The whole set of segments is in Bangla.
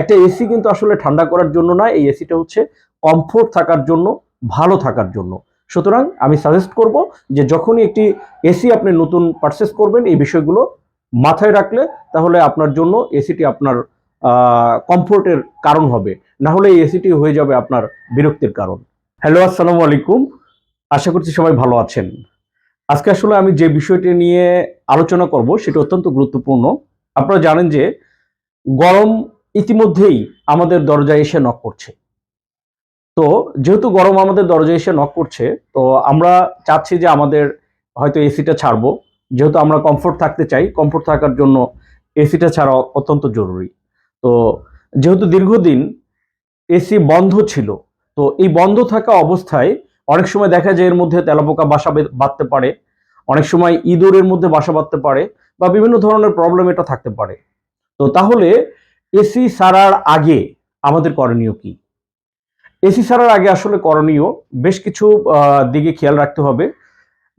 একটা এসি কিন্তু আসলে ঠান্ডা করার জন্য না এই এসিটা হচ্ছে কমফোর্ট থাকার জন্য, ভালো থাকার জন্য। সুতরাং আমি সাজেস্ট করব যে যখনই একটি এসি আপনি নতুন পারচেস করবেন, এই বিষয়গুলো মাথায় রাখলে তাহলে আপনার জন্য এসিটি আপনার কমফোর্টের কারণ হবে। না হলে এই এসিটি হয়ে যাবে আপনার বিরক্তির কারণ। হ্যালো আসসালামু আলাইকুম। আশা করছি সবাই ভালো আছেন। আজকে আসলে আমি যে বিষয়টি নিয়ে আলোচনা করব, সেটা অত্যন্ত গুরুত্বপূর্ণ। আপনারা জানেন যে গরম ইতিমধ্যেই আমাদের দরজায় এসে নক করছে। তো যেহেতু গরম আমাদের দরজায় এসে নক করছে, তো আমরা চাচ্ছি যে আমাদের হয়তো এসিটা ছাড়বো। যেহেতু আমরা কমফোর্ট থাকতে চাই কমফোর্ট থাকার জন্য এসিটা ছাড়া অত্যন্ত জরুরি। তো যেহেতু দীর্ঘদিন এসি বন্ধ ছিল, তো এই বন্ধ থাকা অবস্থায় অনেক সময় দেখা যায় এর মধ্যে তেলাপোকা বাসা বাঁধতে পারে। অনেক সময় ইঁদুরের মধ্যে বাসা বাঁধতে পারে বা বিভিন্ন ধরনের প্রবলেম এটা থাকতে পারে। তো তাহলে এসি সারার আগে আমাদের করণীয় কি? এসি সারার আগে আসলে করণীয় বেশ কিছু দিকে খেয়াল রাখতে হবে।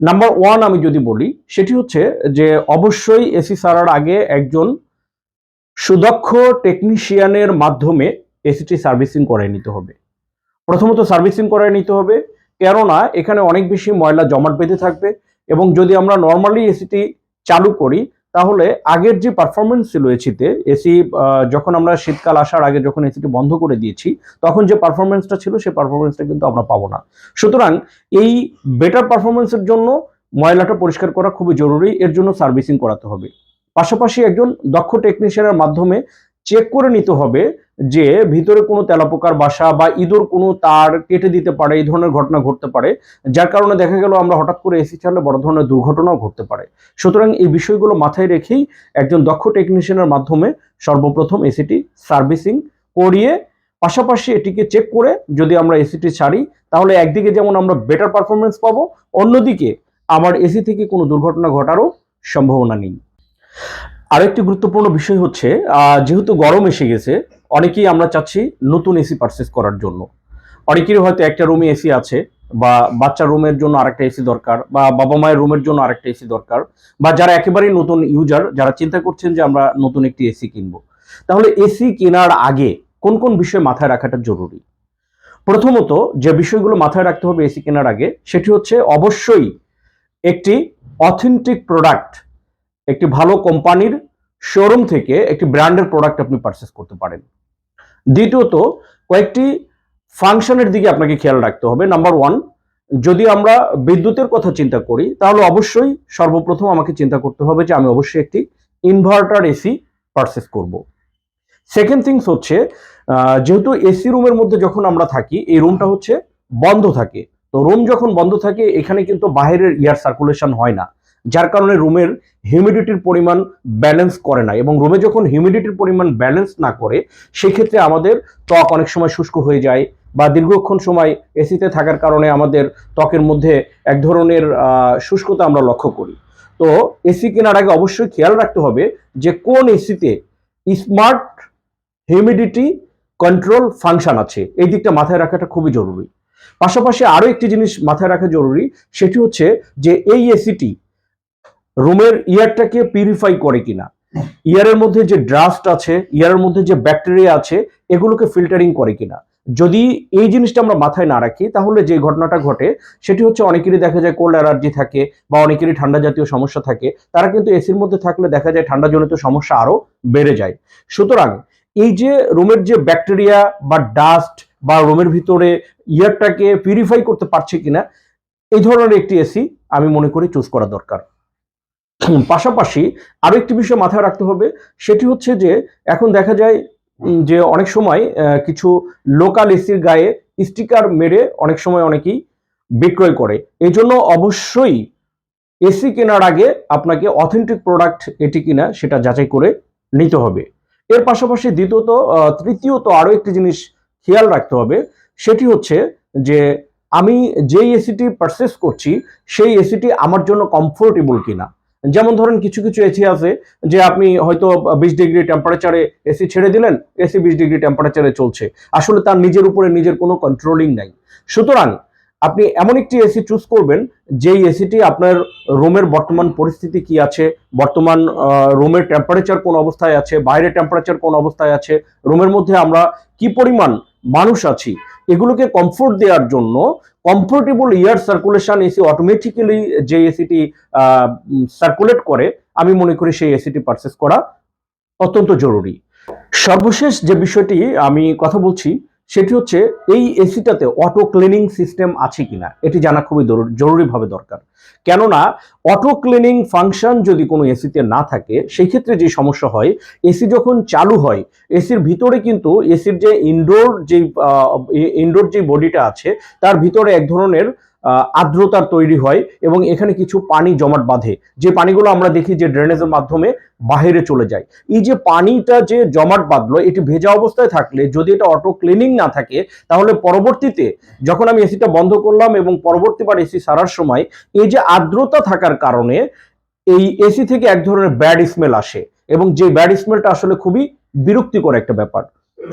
নাম্বার ওয়ান আমি যদি বলি, সেটি হচ্ছে যে অবশ্যই এসি সারার আগে একজন সুদক্ষ টেকনিশিয়ানের মাধ্যমে এসিটি সার্ভিসিং করে নিতে হবে। প্রথমত সার্ভিসিং করে নিতে হবে, কেননা এখানে অনেক বেশি ময়লা জমাট বেঁধে থাকবে এবং যদি আমরা নর্মালি এসিটি চালু করি তাহলে আগের যে পারফরমেন্স ছিল এসিতে, এসি যখন আমরা শীতকাল আসার আগে যখন এসিটি বন্ধ করে দিয়েছি, তখন যে পারফরমেন্সটা ছিল, সেই পারফরমেন্সটা কিন্তু আমরা পাবো না। সুতরাং এই বেটার পারফরমেন্সের জন্য ময়লাটা পরিষ্কার করা খুবই জরুরি, এর জন্য সার্ভিসিং করাতে হবে। পাশাপাশি একজন দক্ষ টেকনিশিয়ানের মাধ্যমে চেক করে নিতে হবে যে ভিতরে কোনো তেলাপোকার বাসা বা ইঁদুর কোনো তার কেটে দিতে পারে, এই ধরনের ঘটনা ঘটতে পারে, যার কারণে দেখা গেল আমরা হঠাৎ করে এসি চালে বড় ধরনের দুর্ঘটনাও ঘটতে পারে। সুতরাং এই বিষয়গুলো মাথায় রেখেই একজন দক্ষ টেকনিশিয়ানের মাধ্যমে সর্বপ্রথম এসিটি সার্ভিসিং করিয়ে পাশাপাশি এটিকে চেক করে যদি আমরা এসিটি ছাড়ি, তাহলে একদিকে যেমন আমরা বেটার পারফরমেন্স পাবো, অন্যদিকে আমার এসি থেকে কোনো দুর্ঘটনা ঘটারও সম্ভাবনা নেই। আরেকটি গুরুত্বপূর্ণ বিষয় হচ্ছে যেহেতু গরম এসে গেছে অনেকেই আমরা চাচ্ছি নতুন এসি পারচেস করার জন্য। অনেকেরই হয়তো একটা রুমে এসি আছে, বা বাচ্চার রুমের জন্য আরেকটা এসি দরকার, বা বাবা মায়ের রুমের জন্য আরেকটা এসি দরকার, বা যারা একেবারেই নতুন ইউজার যারা চিন্তা করছেন যে আমরা নতুন একটি এসি কিনবো। তাহলে এসি কেনার আগে কোন কোন বিষয় মাথায় রাখাটা জরুরি? প্রথমত যে বিষয়গুলো মাথায় রাখতে হবে এসি কেনার আগে, সেটি হচ্ছে অবশ্যই একটি অথেন্টিক প্রোডাক্ট একটি ভালো কোম্পানির শোরুম থেকে একটি ব্র্যান্ডের প্রোডাক্ট আপনি পারচেস করতে পারেন। দ্বিতীয়ত, কয়েকটি ফাংশনের দিকে আপনাকে খেয়াল রাখতে হবে। নাম্বার ওয়ান, যদি আমরা বিদ্যুতের কথা চিন্তা করি, তাহলে অবশ্যই সর্বপ্রথম আমাকে চিন্তা করতে হবে যে আমি অবশ্যই একটি ইনভার্টার এসি পারচেস করব। সেকেন্ড থিংস হচ্ছে যেহেতু এসি রুমের মধ্যে যখন আমরা থাকি, এই রুমটা হচ্ছে বন্ধ থাকে। তো রুম যখন বন্ধ থাকে, এখানে কিন্তু বাইরের এয়ার সার্কুলেশন হয় না। যার কারণে রুমের হিউমিডিটির পরিমাণ ব্যালেন্স করে না এবং রুমে যখন হিউমিডিটির পরিমাণ ব্যালেন্স না করে, সেক্ষেত্রে আমাদের ত্বক অনেক সময় শুষ্ক হয়ে যায় বা দীর্ঘক্ষণ সময় এসিতে থাকার কারণে আমাদের ত্বকের মধ্যে এক ধরনের শুষ্কতা আমরা লক্ষ্য করি। তো এসি কেনার আগে অবশ্যই খেয়াল রাখতে হবে যে কোন এসিতে স্মার্ট হিউমিডিটি কন্ট্রোল ফাংশন আছে। এই দিকটা মাথায় রাখাটা খুবই জরুরি। পাশাপাশি আরও একটি জিনিস মাথায় রাখা জরুরি, সেটি হচ্ছে যে এই এসিটি রুমের ইয়ারটাকে পিউরিফাই করে কিনা। ইয়ারের মধ্যে যে ড্রাস্ট আছে, ইয়ারের মধ্যে যে ব্যাকটেরিয়া আছে, এগুলোকে ফিল্টারিং করে কিনা। যদি এই জিনিসটা আমরা মাথায় না রাখি, তাহলে যে ঘটনাটা ঘটে, সেটি হচ্ছে অনেকেরই দেখা যায় কোল্ড অ্যালার্জি থাকে বা অনেকেরই ঠান্ডা জাতীয় সমস্যা থাকে। তারা কিন্তু এসির মধ্যে থাকলে দেখা যায় ঠান্ডাজনিত সমস্যা আরও বেড়ে যায়। সুতরাং এই যে রুমের যে ব্যাকটেরিয়া বা ডাস্ট বা রুমের ভিতরে ইয়ারটাকে পিউরিফাই করতে পারছে কিনা, এই ধরনের একটি এসি আমি মনে করি চুজ করা দরকার। পাশাপাশি আরও একটি বিষয় মাথায় রাখতে হবে, সেটি হচ্ছে যে এখন দেখা যায় যে অনেক সময় কিছু লোকাল এসির গায়ে স্টিকার মেরে অনেক সময় অনেকেই বিক্রয় করে। এই জন্য অবশ্যই এসি কেনার আগে আপনাকে অথেন্টিক প্রোডাক্ট এটি কিনা সেটা যাচাই করে নিতে হবে। এর পাশাপাশি দ্বিতীয়ত তৃতীয়ত আরও একটি জিনিস খেয়াল রাখতে হবে, সেটি হচ্ছে যে আমি যেই এসিটি পারচেস করছি, সেই এসিটি আমার জন্য কমফোর্টেবল কিনা। যেমন ধরেন কিছু কিছু এসি আছে যে আপনি হয়তো বিশ ডিগ্রি টেম্পারেচারে এসি ছেড়ে দিলেন এসি বিশ ডিগ্রি টেম্পারেচারে চলছে। আসলে তার নিজের উপরে নিজের কোনো কন্ট্রোলিং নাই। সুতরাং আপনি এমন একটি এসি চুজ করবেন, যেই এসিটি আপনার রুমের বর্তমান পরিস্থিতি কি আছে, বর্তমান রুমের টেম্পারেচার কোন অবস্থায় আছে, বাইরে টেম্পারেচার কোন অবস্থায় আছে, রুমের মধ্যে আমরা কি পরিমাণ মানুষ আছি এগুলোকে কমফোর্ট দেওয়ার জন্য comfortable air circulation AC automatically যে এসিটি সার্কুলেট করে, আমি মনে করি সেই এসিটি পারচেস করা অত্যন্ত জরুরি। সর্বশেষ যে বিষয়টি আমি কথা বলছি সেটি হচ্ছে এই এসিটাতে অটো ক্লিনিং সিস্টেম আছে কিনা, এটি জানা খুবই জরুরিভাবে দরকার। কেননা অটো ক্লিনিং ফাংশন যদি কোনো এসিতে না থাকে, সেই ক্ষেত্রে যে সমস্যা হয়, এসি যখন চালু হয়, এসির ভিতরে কিন্তু এসির যে ইনডোর যে ইনডোর যে বডিটা আছে, তার ভিতরে এক ধরনের আর্দ্রতার তৈরি হয় এবং এখানে কিছু পানি জমাট বাঁধে। যে পানিগুলো আমরা দেখি যে ড্রেনেজের মাধ্যমে বাইরে চলে যায়। এই যে পানিটা যে জমাট বাঁধলো, এটি ভেজা অবস্থায় থাকলে যদি এটা অটো ক্লিনিং না থাকে, তাহলে পরবর্তীতে যখন আমি এসিটা বন্ধ করলাম এবং পরবর্তীবার এসি সারার সময়, এই যে আর্দ্রতা থাকার কারণে এই এসি থেকে এক ধরনের ব্যাড স্মেল আসে এবং যে ব্যাড স্মেলটা আসলে খুবই বিরক্তিকর একটা ব্যাপার।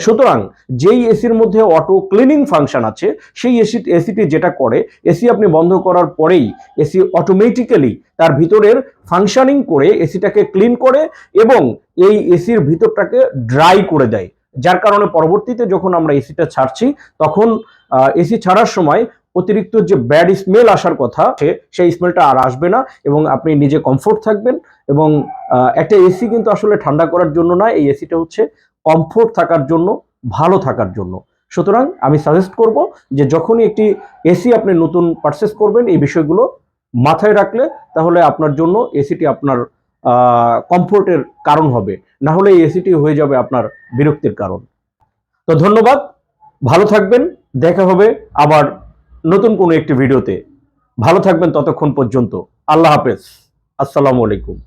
সুতরাং যেই এসির মধ্যে অটো ক্লিনিং ফাংশন আছে, সেই এসি, এসিটি যেটা করে, এসি আপনি বন্ধ করার পরেই এসি অটোমেটিক্যালি তার ভিতরের ফাংশনিং করে এসিটাকে ক্লিন করে এবং এই এসির ভিতরটাকে ড্রাই করে দেয়। যার কারণে পরবর্তীতে যখন আমরা এসিটা ছাড়ছি, তখন এসি ছাড়ার সময় অতিরিক্ত যে ব্যাড স্মেল আসার কথা সেই স্মেলটা আর আসবে না এবং আপনি নিজে কমফোর্ট থাকবেন এবং একটা এসি কিন্তু আসলে ঠান্ডা করার জন্য না এই এসিটা হচ্ছে কমফোর্ট থাকার জন্য, ভালো থাকার জন্য। সুতরাং আমি সাজেস্ট করব যে যখনই একটি এসি আপনি নতুন পারচেস করবেন, এই বিষয়গুলো মাথায় রাখলে তাহলে আপনার জন্য এসিটি আপনার কমফোর্টের কারণ হবে। না হলে এই এসিটি হয়ে যাবে আপনার বিরক্তির কারণ। তো ধন্যবাদ, ভালো থাকবেন, দেখা হবে আবার নতুন কোনো একটি ভিডিওতে ভালো থাকবেন ততক্ষণ পর্যন্ত। আল্লাহ হাফেজ। আসসালামু আলাইকুম।